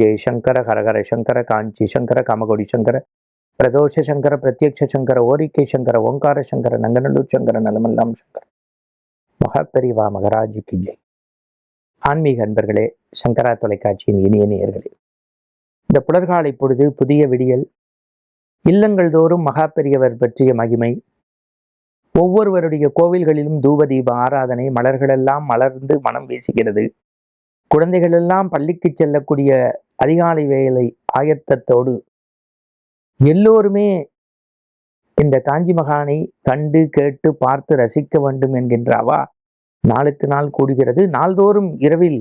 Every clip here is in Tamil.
ஜெய் சங்கர ஹரஹர சங்கர காஞ்சி சங்கர காமகோடி சங்கர பிரதோஷ சங்கர பிரத்யக்ஷ சங்கர ஓரிக்கை சங்கர ஓங்கார சங்கர நங்கநல்லூர் சங்கர நலமெல்லாம் சங்கர. மகாபெரிவா மகராஜிக்கு ஜெய். ஆன்மீக அன்பர்களே சங்கரா தொலைக்காட்சியின் இனிய நேயர்களே இந்த புலர்காலை பொழுது புதிய விடியல் இல்லங்கள் தோறும் மகாபெரியவர் பற்றிய மகிமை ஒவ்வொருவருடைய கோவில்களிலும் தூபதீப ஆராதனை மலர்களெல்லாம் மலர்ந்து மனம் வீசுகிறது. குழந்தைகளெல்லாம் பள்ளிக்கு செல்லக்கூடிய அதிகாலை வேலை ஆயத்தத்தோடு எல்லோருமே இந்த காஞ்சி மகானை கண்டு கேட்டு பார்த்து ரசிக்க வேண்டும் என்கின்ற அவா நாளுக்கு நாள் கூடுகிறது. நாள்தோறும் இரவில்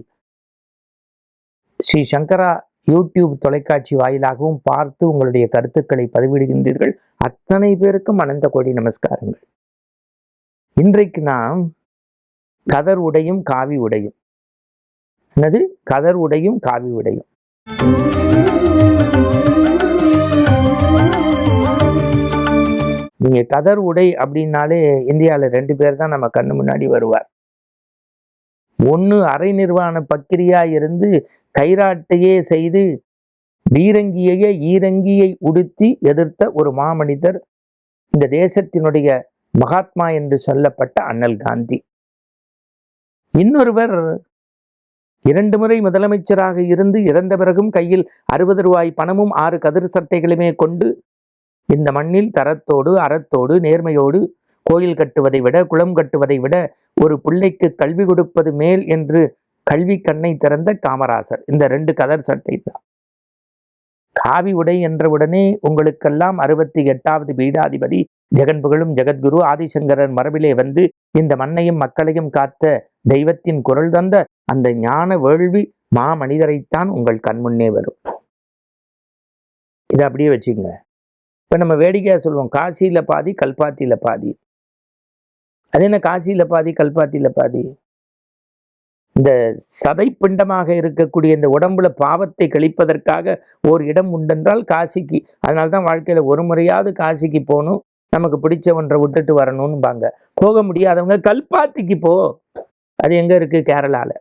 ஸ்ரீ சங்கரா யூடியூப் தொலைக்காட்சி வாயிலாகவும் பார்த்து உங்களுடைய கருத்துக்களை பதிவிடுகின்றீர்கள். அத்தனை பேருக்கும் அனந்த கோடி நமஸ்காரங்கள். இன்றைக்கு நாம் கதர் உடையும் காவி உடையும். என்னது? கதர் உடையும் காவி உடையும். நீங்க கதர் உடை அப்படின்னாலே இந்தியாவில் ரெண்டு பேர் தான் நம்ம கண்ணு முன்னாடி வருவார். ஒன்று அரை நிர்வாண பக்கிரியா இருந்து கைராட்டையே செய்து பீரங்கியையே ஈரங்கியை உடுத்தி எதிர்த்த ஒரு மாமனிதர் இந்த தேசத்தினுடைய மகாத்மா என்று சொல்லப்பட்ட அண்ணல் காந்தி. இன்னொருவர் இரண்டு முறை முதலமைச்சராக இருந்து இறந்த பிறகும் கையில் அறுபது ரூபாய் பணமும் ஆறு கதிர் சட்டைகளுமே கொண்டு இந்த மண்ணில் தரத்தோடு அறத்தோடு நேர்மையோடு கோயில் கட்டுவதை விட குளம் கட்டுவதை விட ஒரு பிள்ளைக்கு கல்வி கொடுப்பது மேல் என்று கல்வி கண்ணை திறந்த காமராசர். இந்த ரெண்டு கதர் சட்டை தான். காவி உடை என்றவுடனே உங்களுக்கெல்லாம் அறுபத்தி எட்டாவது பீடாதிபதி ஜெகன் புகழும் ஜெகத்குரு ஆதிசங்கரர் மரபிலே வந்து இந்த மண்ணையும் மக்களையும் காத்த தெய்வத்தின் குரல் தந்த அந்த ஞான வேள்வி மா மனிதரைத்தான் உங்கள் கண்முன்னே வரும். இதை அப்படியே வச்சுக்கோங்க இப்போ நம்ம வேடிக்கையாக சொல்லுவோம் காசியில் பாதி கல்பாத்தியில் பாதி. அது என்ன காசியில் பாதி கல்பாத்தியில் பாதி? இந்த சதை பிண்டமாக இருக்கக்கூடிய இந்த உடம்புல பாவத்தை கழிப்பதற்காக ஒரு இடம் உண்டென்றால் காசிக்கு. அதனால தான் வாழ்க்கையில் ஒரு முறையாவது காசிக்கு போகணும். நமக்கு பிடிச்ச ஒன்றை விட்டுட்டு வரணும்பாங்க. போக முடியாதவங்க கல்பாத்திக்கு போ. அது எங்கே இருக்குது கேரளாவில்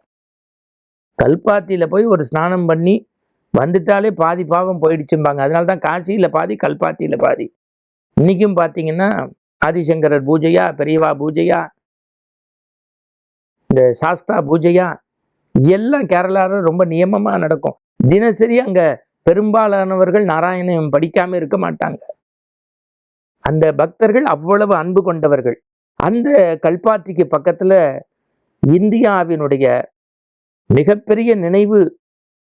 கல்பாத்தியில் போய் ஒரு ஸ்நானம் பண்ணி வந்துட்டாலே பாதி பாவம் போயிடுச்சும்பாங்க. அதனால தான் காசியில் பாதி கல்பாத்தியில் பாதி. இன்றைக்கும் பார்த்தீங்கன்னா ஆதிசங்கரர் பூஜையா பெரியவா பூஜையா இந்த சாஸ்தா பூஜையா எல்லாம் கேரளாவில் ரொம்ப நியமமாக நடக்கும். தினசரி அங்கே பெரும்பாலானவர்கள் நாராயணம் படிக்காமல் இருக்க மாட்டாங்க. அந்த பக்தர்கள் அவ்வளவு அன்பு கொண்டவர்கள். அந்த கல்பாத்திக்கு பக்கத்தில் இந்தியாவினுடைய மிகப்பெரிய நினைவு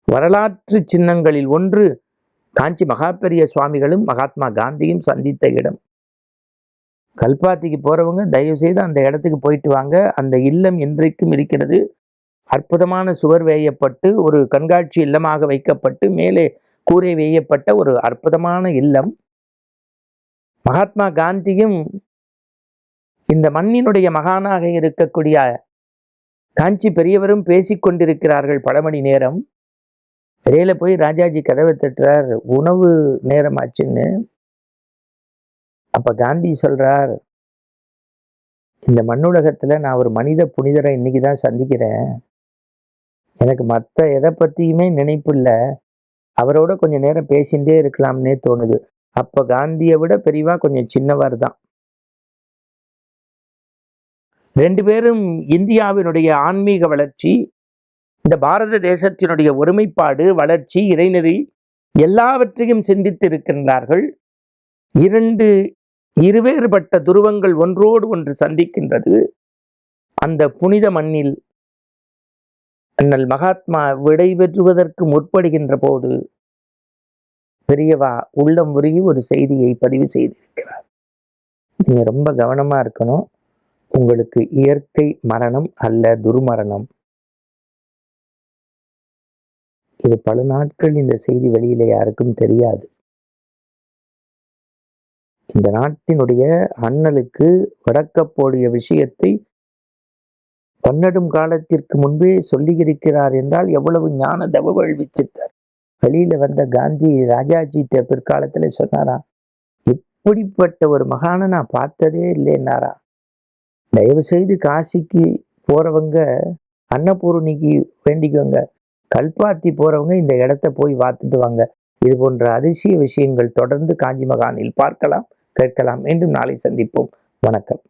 வரலாற்று சின்னங்களில் ஒன்று காஞ்சி மகாபெரிய சுவாமிகளும் மகாத்மா காந்தியும் சந்தித்த இடம். கல்பாத்திக்கு போகிறவங்க தயவு செய்து அந்த இடத்துக்கு போயிட்டு வாங்க. அந்த இல்லம் இன்றைக்கும் இருக்கிறது. அற்புதமான சுவர் வேயப்பட்டு ஒரு கண்காட்சி இல்லமாக வைக்கப்பட்டு மேலே கூரை வேயப்பட்ட ஒரு அற்புதமான இல்லம். மகாத்மா காந்தியும் இந்த மண்ணினுடைய மகானாக இருக்கக்கூடிய காஞ்சி பெரியவரும் பேசிக்கொண்டிருக்கிறார்கள் பல மணி நேரம். இடையில போய் ராஜாஜி கதவை தட்டுறார் உணவு நேரம் ஆச்சுன்னு அப்ப காந்தி சொல்றார் இந்த மண்ணுலகத்தில் நான் ஒரு மனித புனிதரை இன்னைக்கு தான் சந்திக்கிறேன். எனக்கு மற்ற எதை பற்றியுமே நினைப்பு இல்லை. அவரோட கொஞ்சம் நேரம் பேசிகிட்டே இருக்கலாம்னே தோணுது. அப்போ காந்தியை விட பெரியவா கொஞ்சம் சின்னவர் தான். ரெண்டு பேரும் இந்தியாவினுடைய ஆன்மீக வளர்ச்சி இந்த பாரத தேசத்தினுடைய ஒருமைப்பாடு வளர்ச்சி இறைநெறி எல்லாவற்றையும் சிந்தித்து இருக்கின்றார்கள் இரண்டு இருவேறுபட்ட துருவங்கள் ஒன்றோடு ஒன்று சந்திக்கின்றது. அந்த புனித மண்ணில் அண்ணல் மகாத்மா விடை பெற்றுவதற்கு முற்படுகின்ற போது பெரியவா உள்ளம் உருகி ஒரு செய்தியை பதிவு செய்திருக்கிறார். நீங்க ரொம்ப கவனமா இருக்கணும். உங்களுக்கு இயற்கை மரணம் அல்ல துர்மரணம். இது பல நாட்கள் இந்த செய்தி வெளியில யாருக்கும் தெரியாது. இந்த நாட்டினுடைய அண்ணலுக்கு வடக்கப்போடிய விஷயத்தை பன்னெடும் காலத்திற்கு முன்பே சொல்லியிருக்கிறார் என்றால் எவ்வளவு ஞான தவவழ்வி சித்தர் வெளியில வந்த காந்தி ராஜாஜிட்ட பிற்காலத்துல சொன்னாரா இப்படிப்பட்ட ஒரு மகானை நான் பார்த்ததே இல்லைன்னாரா? தயவு செய்து காசிக்கு போறவங்க அன்னபூர்ணிக்கு வேண்டிக்கோங்க. கல்பாத்தி போறவங்க இந்த இடத்த போய் பார்த்துட்டு வாங்க. இது போன்ற அதிசய விஷயங்கள் தொடர்ந்து காஞ்சி மகானில் பார்க்கலாம் கேட்கலாம். மீண்டும் நாளை சந்திப்போம். வணக்கம்.